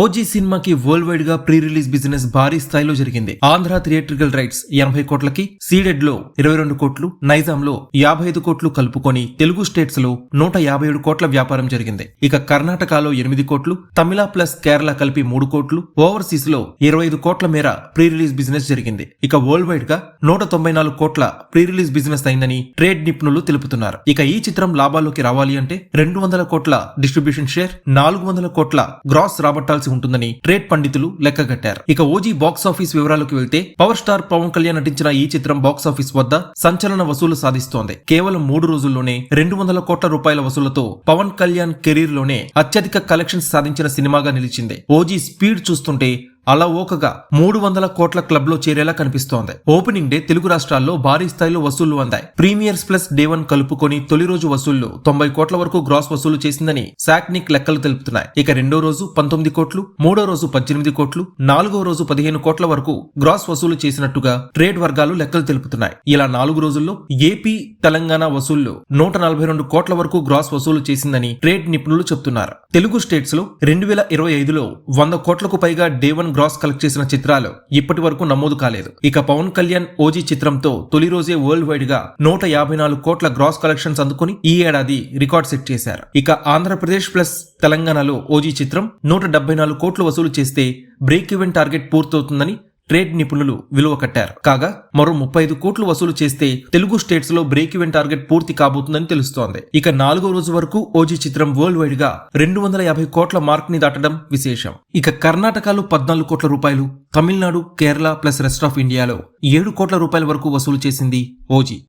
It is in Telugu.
ఓజీ సినిమాకి వరల్డ్ వైడ్గా ప్రీ రిలీజ్ బిజినెస్ భారీ స్థాయిలో జరిగింది. ఆంధ్ర థియేట్రికల్ రైట్స్ ఎనభై కోట్లకి సీడెడ్లో ఇరవై రెండు కోట్లు నైజాం లో యాభై ఐదు కోట్లు కలుపుకొని తెలుగు స్టేట్స్లో నూట యాభై ఏడు కోట్ల వ్యాపారం జరిగింది. ఇక కర్ణాటకలో ఎనిమిది కోట్లు తమిళ ప్లస్ కేరళ కలిపి మూడు కోట్లు ఓవర్సీస్లో ఇరవై ఐదు కోట్ల మేర ప్రీ రిలీజ్ బిజినెస్ జరిగింది. ఇక వరల్డ్ వైడ్గా నూట తొంభై నాలుగు కోట్ల ప్రీ రిలీజ్ బిజినెస్ అయిందని ట్రేడ్ నిపుణులు తెలుపుతున్నారు. ఇక ఈ చిత్రం లాభాల్లోకి రావాలి అంటే రెండు వందల కోట్ల డిస్ట్రిబ్యూషన్ షేర్ నాలుగు వందల కోట్ల గ్రాస్ రాబట్టాల్సి ఉంటుందని ట్రేడ్ పండితులు లెక్కగట్టారు. ఇక ఓజీ బాక్స్ ఆఫీస్ వివరాలకు వెళ్తే పవర్ స్టార్ పవన్ కళ్యాణ్ నటించిన ఈ చిత్రం బాక్స్ ఆఫీస్ వద్ద సంచలన వసూలు సాధిస్తోంది. కేవలం మూడు రోజుల్లోనే రెండు వందల కోట్ల రూపాయల వసూలతో పవన్ కళ్యాణ్ కెరీర్లోనే అత్యధిక కలెక్షన్స్ సాధించిన సినిమాగా నిలిచింది. ఓజీ స్పీడ్ చూస్తుంటే అలా ఓకగా మూడు వందల కోట్ల క్లబ్లో చేరేలా కనిపిస్తోంది. ఓపెనింగ్ డే తెలుగు రాష్ట్రాల్లో భారీ స్థాయిలో వసూళ్ళు అందాయి. ప్రీమియర్స్ ప్లస్ డే వన్ కలుపుకొని తొలి రోజు వసూళ్ళు తొంభై కోట్ల వరకు గ్రాస్ వసూలు చేసిందని శాక్నిక్ లెక్కలు తెలుపుతున్నాయి. ఇక రెండో రోజు పంతొమ్మిది కోట్లు మూడో రోజు పద్దెనిమిది కోట్లు నాలుగో రోజు పదిహేను కోట్ల వరకు గ్రాస్ వసూలు చేసినట్టుగా ట్రేడ్ వర్గాలు లెక్కలు తెలుపుతున్నాయి. ఇలా నాలుగు రోజుల్లో ఏపీ తెలంగాణ వసూళ్ళు నూట నలభై రెండు కోట్ల వరకు గ్రాస్ వసూలు చేసిందని ట్రేడ్ నిపుణులు చెబుతున్నారు తెలుగు స్టేట్స్లో రెండు వేల ఇరవై ఐదులో వంద కోట్లకు పైగా డే వన్ గ్రాస్ కలెక్ట్ చేసిన చిత్రాలు ఇప్పటి వరకు నమోదు కాలేదు. ఇక పవన్ కళ్యాణ్ ఓజీ చిత్రంతో తొలి రోజే వరల్డ్ వైడ్గా నూట యాభై నాలుగు కోట్ల గ్రాస్ కలెక్షన్స్ అందుకుని ఈ ఏడాది రికార్డ్ సెట్ చేశారు. ఇక ఆంధ్రప్రదేశ్ ప్లస్ తెలంగాణలో ఓజీ చిత్రం నూట డెబ్బై నాలుగు కోట్లు వసూలు చేస్తే బ్రేక్ ఈవెన్ టార్గెట్ పూర్తవుతుందని ట్రేడ్ నిపుణులు విలువ కట్టారు. కాగా మరో ముప్పై ఐదు కోట్లు వసూలు చేస్తే తెలుగు స్టేట్స్లో బ్రేక్ ఈవెన్ టార్గెట్ పూర్తి కాబోతుందని తెలుస్తోంది. ఇక నాలుగో రోజు వరకు ఓజీ చిత్రం వరల్డ్ వైడ్గా రెండు వందల యాభై కోట్ల మార్క్ని దాటడం విశేషం. ఇక కర్ణాటకలో పద్నాలుగు కోట్ల రూపాయలు Tamil Nadu Kerala plus rest of ఇండియాలో ఏడు కోట్ల రూపాయల వరకు వసూలు చేసింది ఓజీ.